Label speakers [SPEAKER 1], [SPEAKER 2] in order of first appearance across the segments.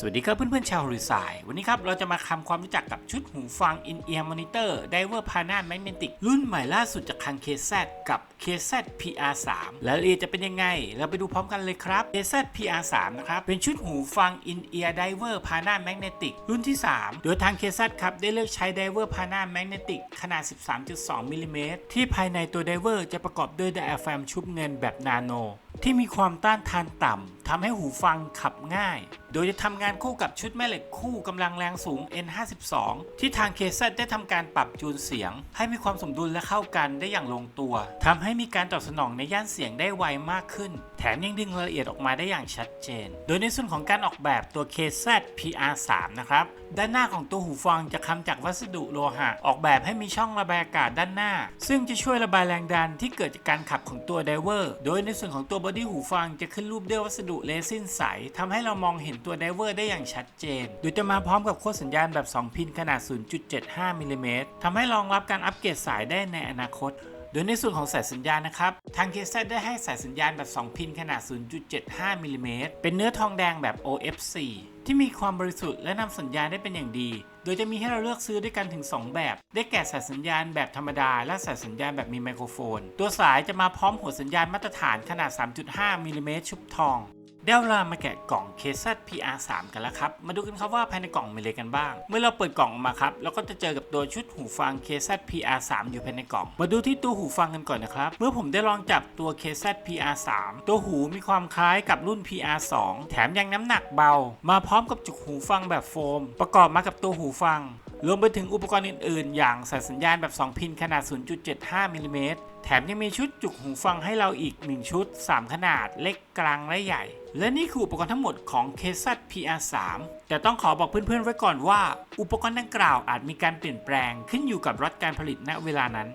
[SPEAKER 1] สวัสดีครับเพื่อนๆชาวรือสายวันนี้ครับเราจะมาทำความรู้จักกับชุดหูฟัง In-Ear Monitor Diver Pana Magnetic รุ่นใหม่ล่าสุดจากคัง KZ กับ KZ PR3 และรายละเอียดจะเป็นยังไง เราไปดูพร้อมกันเลยครับ KZ PR3 นะครับ เป็นชุดหูฟัง In-Ear Diver Pana Magnetic รุ่นที่ 3 โดยทาง KZ ครับ ได้เลือกใช้ Diver Pana Magnetic ขนาด 13.2มิลลิเมตรที่ภายในตัว Diver จะประกอบด้วย diaphragm ชุบเงินแบบนาโน ที่มีความต้านทานต่ำทำให้หูฟังขับง่าย โดยจะทำงานคู่กับชุดแม่เหล็กคู่กำลังแรงสูง N52 ที่ทาง KZ ได้ทำการปรับจูนเสียง ให้มีความสมดุลและเข้ากันได้อย่างลงตัวทำให้มีการตอบสนองในย่านเสียงได้ไวมากขึ้น แถมยังดึงรายละเอียดออกมาได้อย่างชัดเจน โดยในส่วนของการออกแบบตัว KZ PR3 นะครับ ด้านหน้าของตัวหูฟังจะทำจากวัสดุโลหะ ออกแบบให้มีช่องระบายอากาศด้านหน้า ซึ่งจะช่วยระบายแรงดันที่เกิดจากการขับของตัวไดเวอร์ โดยในส่วนของตัวบอดี้หูฟังจะขึ้นรูปด้วยวัสดุเรซินใสทำให้เรามองเห็นตัวไดเวอร์ได้อย่างชัดเจน โดยจะมาพร้อมกับโค้ดสัญญาณแบบ 2 พินขนาด 0.75มิลลิเมตรทำให้รองรับการอัปเกรดสายได้ในอนาคตโดยในส่วนของสายสัญญาณนะครับ ทาง KZ ได้ให้สายสัญญาณแบบ 2 พินขนาด 0.75มิลลิเมตรเป็นเนื้อทองแดงแบบ OFC ที่มีความบริสุทธิ์และนำสัญญาณได้เป็นอย่างดี ดยจะมีให้เราเลือกซื้อด้วยกันถึง 2 แบบ ได้แก่สายสัญญาณแบบธรรมดา และสายสัญญาณแบบมีไมโครโฟน ตัวสายจะมาพร้อมหัวสัญญาณมาตรฐานขนาด 3.5มิลลิเมตรชุบทอง ได้เวลามาแกะกล่อง KZ PR3 กันแล้วครับ มาดูกันครับว่าภายในกล่องมีอะไรกันบ้าง เมื่อเราเปิดกล่องออกมาครับเราก็จะเจอกับตัวชุดหูฟัง KZ PR3 อยู่ภายในกล่อง มาดูที่ตัวหูฟังกันก่อนนะครับ เมื่อผมได้ลองจับตัว KZ PR3 ตัวหูมีความคล้ายกับรุ่น PR2 แถมยังน้ำหนักเบา มาพร้อมกับจุกหูฟังแบบโฟม ประกอบมากับตัวหูฟัง รวมไปถึงอุปกรณ์อื่นๆ อย่างสายสัญญาณแบบ 2 พินขนาด 0.75มิลลิเมตรแถมยังมีชุดจุกหูฟังให้เราอีก 1 ชุด 3 ขนาดเล็กกลางและใหญ่ และนี่คืออุปกรณ์ทั้งหมดของ k z PR3 แต่ต้องขอบอกเพื่อนๆไว้ก่อนว่า อุปกรณ์ดังกล่าวอาจมีการเปลี่ยนแปลงขึ้นอยู่กับรัฐการผลิตณเวลานั้น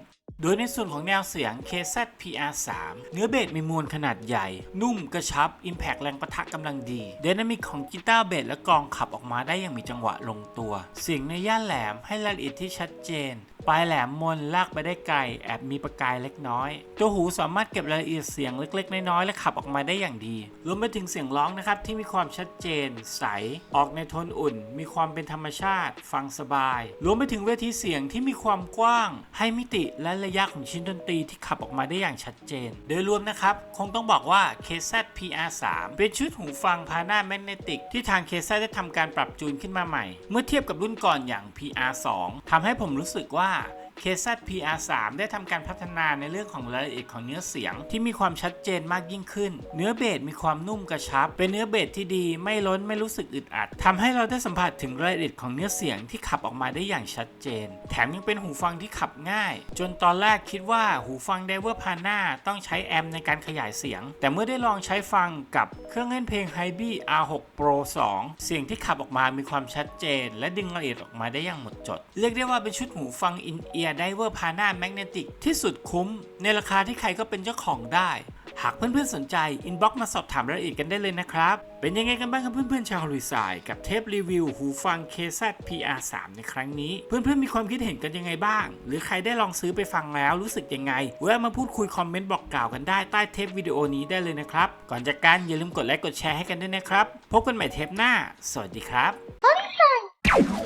[SPEAKER 1] โดยในส่วนของแนวเสียง KZ PR3 เนื้อเบสมีมวลขนาดใหญ่ นุ่มกระชับ Impact แรงประทะกำลังดี ไดนามิกของกีตาร์เบสและกองขับออกมาได้อย่างมีจังหวะลงตัว เสียงในย่านแหลมให้รายละเอียดที่ชัดเจน ปลายแหลมมนลากไปได้ไกลแอบมีประกายเล็กน้อย ตัวหูสามารถเก็บรายละเอียดเสียงเล็ก ๆ น้อยๆและขับออกมาได้อย่างดี รวมไปถึงเสียงร้องนะครับที่มีความชัดเจน ใส ออกในโทนอุ่น มีความเป็นธรรมชาติ ฟังสบาย รวมไปถึงเวทีเสียงที่มีความกว้าง ให้มิติและระยะของชิ้นดนตรีที่ขับออกมาได้อย่างชัดเจน โดยรวมนะครับคงต้องบอกว่า KZ PR3 เป็นชุดหูฟังพาหนาแมกเนติกที่ทาง KZ ได้ทำการปรับจูนขึ้นมาใหม่ เมื่อเทียบกับรุ่นก่อนอย่าง PR2 ทำให้ผมรู้สึกว่า lá. KZ PR3 ได้ทำการพัฒนาในเรื่องของรายละเอียดของเนื้อเสียงที่มีความชัดเจนมากยิ่งขึ้น เนื้อเบสมีความนุ่มกระชับ เป็นเนื้อเบสที่ดีไม่ล้นไม่รู้สึกอึดอัดทำให้เราได้สัมผัสถึงรายละเอียดของเนื้อเสียงที่ขับออกมาได้อย่างชัดเจน แถมยังเป็นหูฟังที่ขับง่าย จนตอนแรกคิดว่าหูฟัง d i v e r p a n a ต้องใช้แอมในการขยายเสียง แต่เมื่อได้ลองใช้ฟังกับเครื่องเล่นเพลง h y b e R6 Pro 2 เสียงที่ขับออกมามีความชัดเจน และดึงรายละเอียดออกมาได้อย่างหมดจด เรียกได้ว่าเป็นชุดหูฟังอินเอีย In-Ear Diver Pana Magnetic ที่สุดคุ้ม ในราคาที่ใครก็เป็นเจ้าของได้ หากเพื่อนๆสนใจ อินบ็อกมาสอบถามรายละเอียดกันได้เลยนะครับ เป็นยังไงกันบ้างครับเพื่อนๆชาวลุยสายกับเทปรีวิว หูฟัง KZ PR3 ในครั้งนี้ เพื่อนๆมีความคิดเห็นกันยังไงบ้าง หรือใครได้ลองซื้อไปฟังแล้วรู้สึกยังไงแวะมาพูดคุยคอมเมนต์บอกกล่าวกันได้ใต้เทปวิดีโอนี้ได้เลยนะครับ ก่อนจากกันอย่าลืมกดไลค์กดแชร์ให้กันด้วยนะครับ พบกันใหม่เทปหน้า สวัสดีครับ